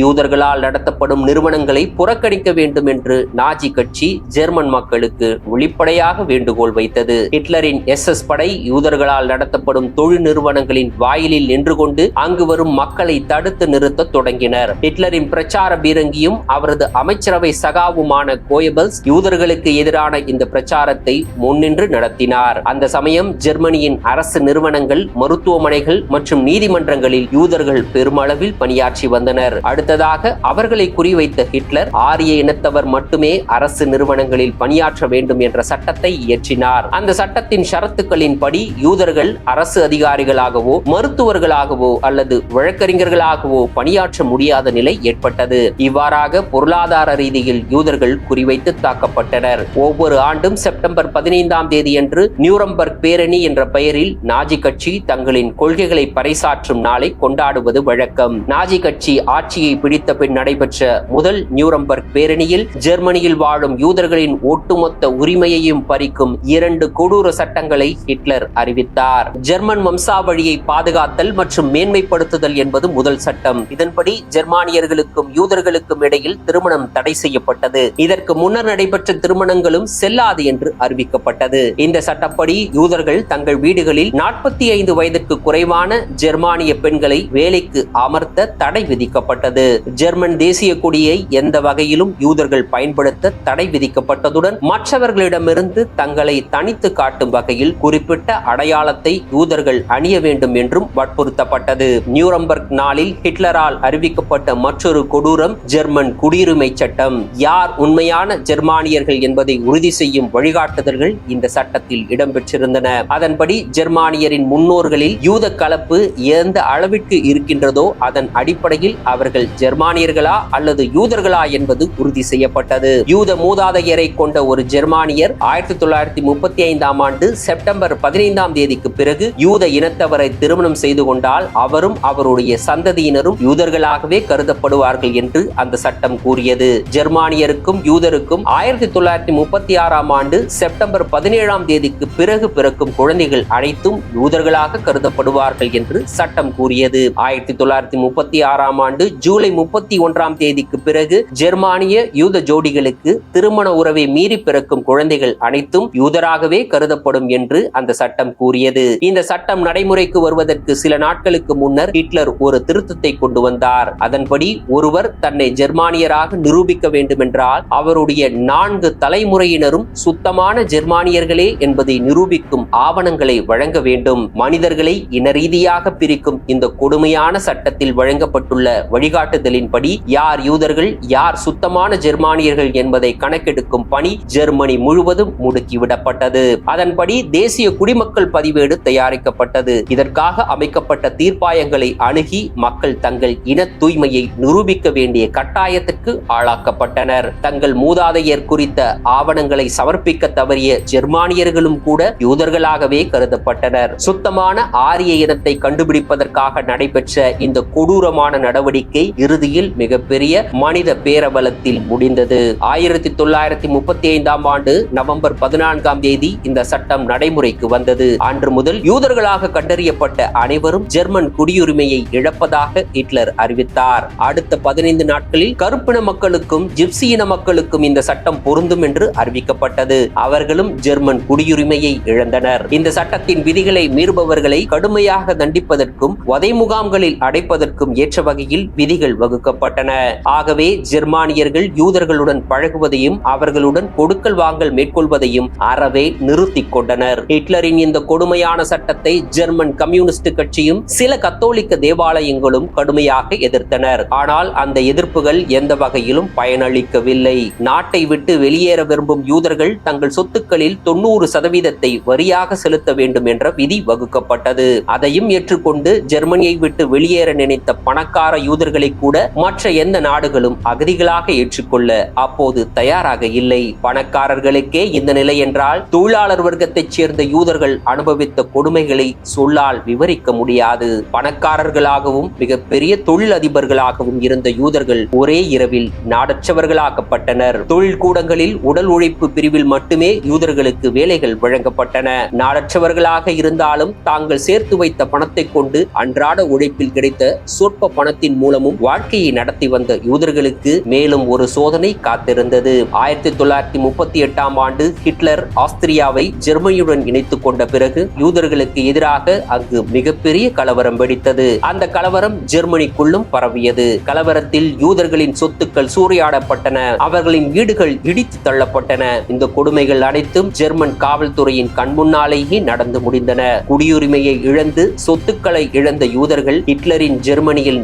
யூதர்களால் நடத்தப்படும் நிறுவனங்களை புறக்கணிக்க வேண்டும் என்று நாஜி கட்சி ஜெர்மன் மக்களுக்கு வெளிப்படையாக வேண்டுகோள் வைத்தது. ஹிட்லரின் எஸ் எஸ் படை யூதர்களால் நடத்தப்படும் தொழில் நிறுவனங்களின் வாயிலில் நின்று கொண்டு அங்கு வரும் மக்களை தடுத்து நிறுத்த தொடங்கினர். ஹிட்லரின் பிரச்சார பீரங்கியும் அவரது அமைச்சரவை சகாவுமான கோயபல்ஸ் யூதர்களுக்கு எதிரான இந்த பிரச்சாரத்தை முன்னின்று நடத்தினார். அந்த சமயம் ஜெர்மனியின் அரசு நிறுவனங்கள் மருத்துவமனைகள் மற்றும் நீதிமன்றங்களில் யூதர்கள் பெருமளவில் பணியாற்றி வந்தனர். அடுத்ததாக அவர்களை குறிவைத்த ஹிட்லர் ஆரிய இனத்தவர் மட்டுமே அரசு நிறுவனங்களில் பணியாற்ற வேண்டும் என்ற சட்டத்தை இயற்றினார். அந்த சட்டத்தின் ஷரத்துக்களின்படி யூதர்கள் அரசு அதிகாரிகளாகவோ மருத்துவர்களாகவோ அல்லது வழக்கறிஞர்களாகவோ பணியாற்ற முடியாத நிலை ஏற்பட்டது. இவ்வாறாக பொருளாதார ரீதியில் யூதர்கள் குறிவைத்து தாக்கப்பட்டனர். ஒவ்வொரு ஆண்டும் செப்டம்பர் பதினைந்தாம் தேதியன்று நியூரம்பர்க் பேரணி என்ற பெயரில் நாஜி கட்சி தங்களின் கொள்கைகளை பறைசாற்றும் நாளை கொண்டாடுவது வழக்கம். நாஜி கட்சி ஆட்சியை பிடித்த பின் நடைபெற்ற முதல் நியூரம்பர்க் பேரணியில் ஜெர்மனியில் வாழும் யூதர்களின் ஒட்டுமொத்த உரிமையையும் பறிக்கும் இரண்டு கொடூர சட்டங்களை ஹிட்லர் அறிவித்தார். ஜெர்மன் வம்சாவழியை பாதுகாத்தல் மற்றும் மேன்மைப்படுத்துதல் என்பது முதல் சட்டம். இதன்படி ஜெர்மானியர்களுக்கும் யூதர்களுக்கும் இடையில் திருமணம் தடை செய்யப்பட்டது. இதற்கு முன்னர் நடைபெற்ற திருமணங்களும் செல்லாது என்று அறிவிக்கப்பட்டது. இந்த சட்டப்படி யூதர்கள் தங்கள் வீடுகளில் நாற்பத்தி ஐந்து வயதிற்கு குறைவான ஜெர்மானிய பெண்களை வேலைக்கு அமர்த்த தடை விதிக்கப்பட்டது. ஜெர்மன் தேசிய கொடியை எந்த வகையிலும் யூதர்கள் பயன்படுத்த தடை விதிக்கப்பட்டதுடன் மற்றவர்களிடமிருந்து தங்களை தனித்து காட்டும் வகையில் குறிப்பிட்ட அடையாளத்தை யூதர்கள் அணிய வேண்டும் என்றும் வற்புறுத்தப்பட்டது. நியூரம்பர்க் நாளில் ஹிட்லரால் அறிவிக்கப்பட்ட மற்றொரு கொடூரம் ஜெர்மன் குடியுரிமை சட்டம். யார் உண்மையான ஜெர்மானியர்கள் என்பதை உறுதி செய்யும் வழிகாட்டுதல்கள் இந்த சட்டத்தில் இடம்பெற்றிருந்தன. அதன்படி ஜெர்மானியரின் முன்னோர்களில் யூத கலப்பு எந்த அளவிற்கு இருக்கின்றதோ அதன் அடிப்படையில் அவர்கள் ஜெர்மானியர்களா அல்லது யூதர்களா என்பது உறுதி செய்யப்பட்டது. யூத மூதாதையரை கொண்ட ஒரு ஜெர்மானியர் ஆயிரத்தி தொள்ளாயிரத்தி முப்பத்தி ஐந்தாம் ஆண்டு செப்டம்பர் பதினைந்தாம் தேதிக்கு பிறகு யூத இனத்தவரை திருமணம் செய்து கொண்டால் அவரும் அவருடைய சந்ததியினரும் யூதர்களாகவே கருதப்படுவார்கள் என்று அந்த சட்டம் கூறியது. ஜெர்மானியருக்கும் யூதருக்கும் ஆயிரத்தி தொள்ளாயிரத்தி முப்பத்தி ஆறாம் ஆண்டு செப்டம்பர் பதினேழாம் தேதிக்கு பிறகு பிறக்கும் குழந்தைகள் அனைத்தும் யூதர்களாக கருதப்படுவார்கள் என்று சட்டம் கூறியது. ஆயிரத்தி தொள்ளாயிரத்தி முப்பத்தி ஆறாம் ஆண்டு ஜூலை முப்பத்தி ஒன்றாம் தேதிக்கு பிறகு ஜெர்மானிய யூத ஜோடிகளுக்கு திருமண உறவை மீறி பிறக்கும் குழந்தைகள் அனைத்தும் யூதராகவே கருதப்படும் என்று அந்த சட்டம் கூறியது. இந்த சட்டம் நடைமுறைக்கு வருவதற்கு சில நாட்களுக்கு முன்னர் ஹிட்லர் ஒரு திருத்தத்தை கொண்டு வந்தார். அதன்படி ஒருவர் தன்னை ஜெர்மானியராக நிரூபிக்க வேண்டுமென்றால் அவருடைய நான்கு தலைமுறையினரும் சுத்தமான ஜெர்மானியர்களே என்பதை நிரூபிக்கும் ஆவணங்களை வழங்க வேண்டும். மனிதர்களை இன ரீதியாக பிரிக்கும் இந்த கொடுமையான சட்டத்தில் வழங்கப்பட்டுள்ள வழிகாட்டு வழிகாட்டுதலின்படி யார் யூதர்கள் யார் சுத்தமான ஜெர்மானியர்கள் என்பதை கணக்கெடுக்கும் பணி ஜெர்மனி முழுவதும் முடுக்கிவிடப்பட்டது. அதன்படி தேசிய குடிமக்கள் பதிவேடு தயாரிக்கப்பட்டது. இதற்காக அமைக்கப்பட்ட தீர்ப்பாயங்களை அணுகி மக்கள் தங்கள் இன தூய்மையை நிரூபிக்க வேண்டிய கட்டாயத்திற்கு ஆளாக்கப்பட்டனர். தங்கள் மூதாதையர் குறித்த ஆவணங்களை சமர்ப்பிக்க தவறிய ஜெர்மானியர்களும் கூட யூதர்களாகவே கருதப்பட்டனர். சுத்தமான ஆரிய இனத்தை கண்டுபிடிப்பதற்காக நடைபெற்ற இந்த கொடூரமான நடவடிக்கை இறுதியில் மிகப்பெரிய மனித பேரபலத்தில் முடிந்தது. ஆயிரத்தி தொள்ளாயிரத்தி முப்பத்தி ஐந்தாம் ஆண்டு நவம்பர் பதினான்காம் தேதி இந்த சட்டம் நடைமுறைக்கு வந்தது. அன்று முதல் யூதர்களாக கண்டறியப்பட்ட அனைவரும் ஜெர்மன் குடியுரிமையை இழப்பதாக ஹிட்லர் அறிவித்தார். அடுத்த பதினைந்து நாட்களில் கருப்பின மக்களுக்கும் ஜிப்சி இன மக்களுக்கும் இந்த சட்டம் பொருந்தும் என்று அறிவிக்கப்பட்டது. அவர்களும் ஜெர்மன் குடியுரிமையை இழந்தனர். இந்த சட்டத்தின் விதிகளை மீறுபவர்களை கடுமையாக தண்டிப்பதற்கும் வதை முகாம்களில் அடைப்பதற்கும் ஏற்ற வகையில் விதிகள் வகுக்கப்பட்டன. ஆகவே ஜெர்மானியர்கள் யூதர்களுடன் பழகுவதையும் அவர்களுடன் கொடுக்கல் வாங்கல் மேற்கொள்வதையும் அறவே நிறுத்திக் கொண்டனர். ஹிட்லரின் இந்த கொடுமையான சட்டத்தை ஜெர்மன் கம்யூனிஸ்ட் கட்சியும் சில கத்தோலிக்க தேவாலயங்களும் கடுமையாக எதிர்த்தனர். ஆனால் அந்த எதிர்ப்புகள் எந்த வகையிலும் பயனளிக்கவில்லை. நாட்டை விட்டு வெளியேற விரும்பும் யூதர்கள் தங்கள் சொத்துக்களில் தொண்ணூறு சதவீதத்தை வரியாக செலுத்த வேண்டும் என்ற விதி வகுக்கப்பட்டது. அதையும் ஏற்றுக்கொண்டு ஜெர்மனியை விட்டு வெளியேற நினைத்த பணக்கார யூதர்களை கூட மற்ற எந்த நாடுகளும் அகதிகளாக ஏற்றுக்கொள்ள அப்போது தயாராக இல்லை. பணக்காரர்களுக்கே இந்த நிலை என்றால் தொழிலாளர் வர்க்கத்தைச் சேர்ந்த யூதர்கள் அனுபவித்த கொடுமைகளை சொல்லால் விவரிக்க முடியாது. பணக்காரர்களாகவும் மிகப்பெரிய தொழில் அதிபர்களாகவும் இருந்த யூதர்கள் ஒரே இரவில் நாடற்றவர்களாக்கப்பட்டனர். தொழில் கூடங்களில் உடல் உழைப்பு பிரிவில் மட்டுமே யூதர்களுக்கு வேலைகள் வழங்கப்பட்டன. நாடற்றவர்களாக இருந்தாலும் தாங்கள் சேர்த்து வைத்த பணத்தை கொண்டு அன்றாட உழைப்பில் கிடைத்த சொற்ப பணத்தின் மூலமும் வாழ்க்கையை நடத்தி வந்த யூதர்களுக்கு மேலும் ஒரு சோதனை காத்திருந்தது. ஆயிரத்தி தொள்ளாயிரத்தி முப்பத்தி எட்டாம் ஆண்டு ஹிட்லர் ஆஸ்திரியாவை ஜெர்மனியுடன் இணைத்துக் கொண்ட பிறகு யூதர்களுக்கு எதிராக அங்கு மிகப்பெரிய கலவரம் வெடித்தது. அந்த கலவரம் ஜெர்மனிக்குள்ளும் பரவியது. கலவரத்தில் யூதர்களின் சொத்துக்கள் சூறையாடப்பட்டன. அவர்களின் வீடுகள் இடித்து தள்ளப்பட்டன. இந்த கொடுமைகள் அனைத்தும் ஜெர்மன் காவல்துறையின் கண்முன்னாலேயே நடந்து முடிந்தன. குடியுரிமையை இழந்து சொத்துக்களை இழந்த யூதர்கள் ஹிட்லரின் ஜெர்மனியில்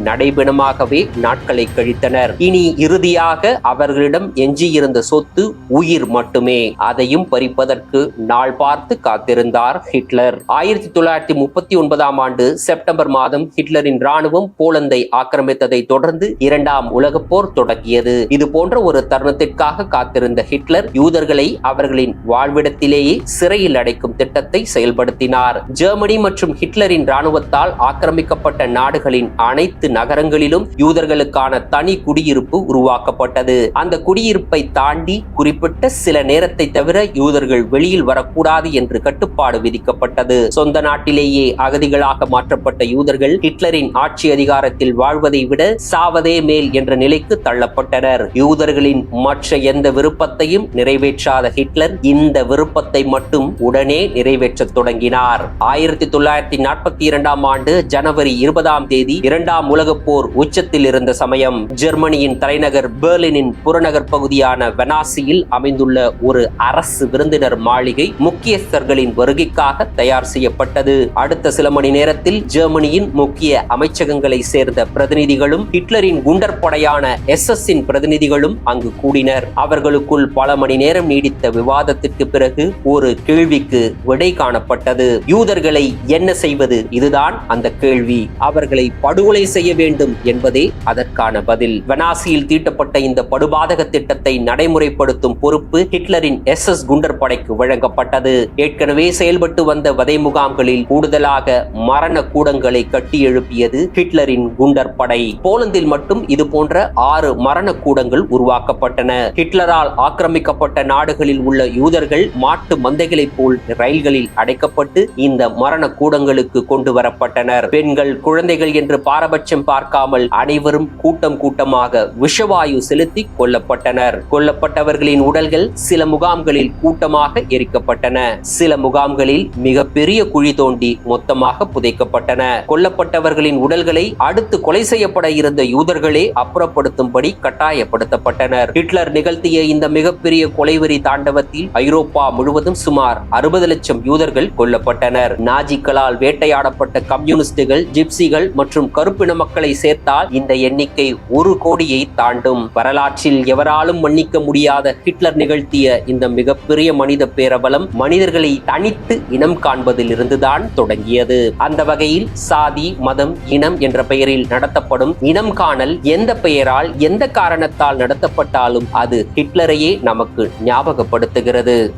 சுகமாகவே நாட்களை கழித்தனர். இனி இறுதியாக அவர்களிடம் எஞ்சியிருந்த சொத்து உயிர் மட்டுமே. அதையும் பறிப்பதற்கு நாள் பார்த்து காத்திருந்தார் ஹிட்லர். ஆயிரத்தி தொள்ளாயிரத்தி முப்பத்தி ஒன்பதாம் ஆண்டு செப்டம்பர் மாதம் ஹிட்லரின் ராணுவம் போலந்தை ஆக்கிரமித்ததை தொடர்ந்து இரண்டாம் உலகப் போர் தொடங்கியது. இது போன்ற ஒரு தருணத்திற்காக காத்திருந்த ஹிட்லர் யூதர்களை அவர்களின் வாழ்விடத்திலேயே சிறையில் அடைக்கும் திட்டத்தை செயல்படுத்தினார். ஜெர்மனி மற்றும் ஹிட்லரின் ராணுவத்தால் ஆக்கிரமிக்கப்பட்ட நாடுகளின் அனைத்து நகரங்களிலும் யூதர்களுக்கான தனி குடியிருப்பு உருவாக்கப்பட்டது. அந்த குடியிருப்பை தாண்டி குறிப்பிட்ட சில நேரத்தை தவிர யூதர்கள் வெளியில் வரக்கூடாது என்று கட்டுப்பாடு விதிக்கப்பட்டது. சொந்த நாட்டிலேயே அகதிகளாக மாற்றப்பட்ட யூதர்கள் ஹிட்லரின் ஆட்சி அதிகாரத்தில் வாழ்வதை விட சாவதே மேல் என்ற நிலைக்கு தள்ளப்பட்டனர். யூதர்களின் மற்ற எந்த விருப்பத்தையும் நிறைவேற்றாத ஹிட்லர் இந்த விருப்பத்தை மட்டும் உடனே நிறைவேற்றத் தொடங்கினார். ஆயிரத்தி தொள்ளாயிரத்தி நாற்பத்தி இரண்டாம் ஆண்டு ஜனவரி இருபதாம் தேதி இரண்டாம் உலகப் போர் உச்சத்தில் இருந்த சமயம் ஜெர்மனியின் தலைநகர் பெர்லினின் புறநகர் பகுதியான வெனாசியில் அமைந்துள்ள ஒரு அரசு விருந்தினர் மாளிகை முக்கியஸ்தர்களின் வருகைக்காக தயார் செய்யப்பட்டது. அடுத்த சில மணி நேரத்தில் ஜெர்மனியின் முக்கிய அமைச்சகங்களை சேர்ந்த பிரதிநிதிகளும் ஹிட்லரின் குண்டர் படையான எஸ் பிரதிநிதிகளும் அங்கு கூடினர். அவர்களுக்குள் பல மணி நேரம் நீடித்த விவாதத்திற்கு பிறகு ஒரு கேள்விக்கு விடை காணப்பட்டது. யூதர்களை என்ன செய்வது? இதுதான் அந்த கேள்வி. அவர்களை படுகொலை செய்ய வேண்டும் என்பது அதற்கான பதில். வெனாசியில் தீட்டப்பட்ட இந்த படுபாதக திட்டத்தை நடைமுறைப்படுத்தும் பொறுப்பு ஹிட்லரின் எஸ். எஸ். குண்டர் படைக்கு வழங்கப்பட்டது. ஏற்கனவே செயல்பட்டு வந்த வதை முகாம்களில் கூடுதலாக மரண கூடங்களை கட்டி எழுப்பியது ஹிட்லரின் குண்டர் படை. போலந்தில் மட்டும் இது போன்ற ஆறு மரண கூடங்கள் உருவாக்கப்பட்டன. ஹிட்லரால் ஆக்கிரமிக்கப்பட்ட நாடுகளில் உள்ள யூதர்கள் மாட்டு மந்தைகளைப் போல் ரயில்களில் அடைக்கப்பட்டு இந்த மரண கூடங்களுக்கு கொண்டு வரப்பட்டனர். பெண்கள் குழந்தைகள் என்று பாரபட்சம் பார்க்காமல் அனைவரும் கூட்டம் கூட்டமாக விஷவாயு செலுத்தி கொல்லப்பட்டனர். கொல்லப்பட்டவர்களின் உடல்கள் சில முகாம்களில் கூட்டமாக எரிக்கப்பட்டன. சில முகாம்களில் மிகப்பெரிய குழி தோண்டி மொத்தமாக புதைக்கப்பட்டன. கொல்லப்பட்டவர்களின் உடல்களை அடுத்து கொலை செய்யப்பட இருந்த யூதர்களே அப்புறப்படுத்தும்படி கட்டாயப்படுத்தப்பட்டனர். ஹிட்லர் நிகழ்த்திய இந்த மிகப்பெரிய கொலைவெறி தாண்டவத்தில் ஐரோப்பா முழுவதும் சுமார் அறுபது லட்சம் யூதர்கள் கொல்லப்பட்டனர். நாஜிக்களால் வேட்டையாடப்பட்ட கம்யூனிஸ்டுகள் ஜிப்சிகள் மற்றும் கருப்பின மக்களை சேர்த்தால் இந்த எண்ணிக்கை ஒரு கோடியை தாண்டும். வரலாற்றில் எவராலும் மன்னிக்க முடியாத ஹிட்லர் நிகழ்த்திய இந்த மிகப்பெரிய மனித பேரபலம் மனிதர்களை தனித்து இனம் காண்பதில் இருந்துதான் தொடங்கியது. அந்த வகையில் சாதி மதம் இனம் என்ற பெயரில் நடத்தப்படும் இனம் காணல் எந்த பெயரால் எந்த காரணத்தால் நடத்தப்பட்டாலும் அது ஹிட்லரையே நமக்கு ஞாபகப்படுத்துகிறது.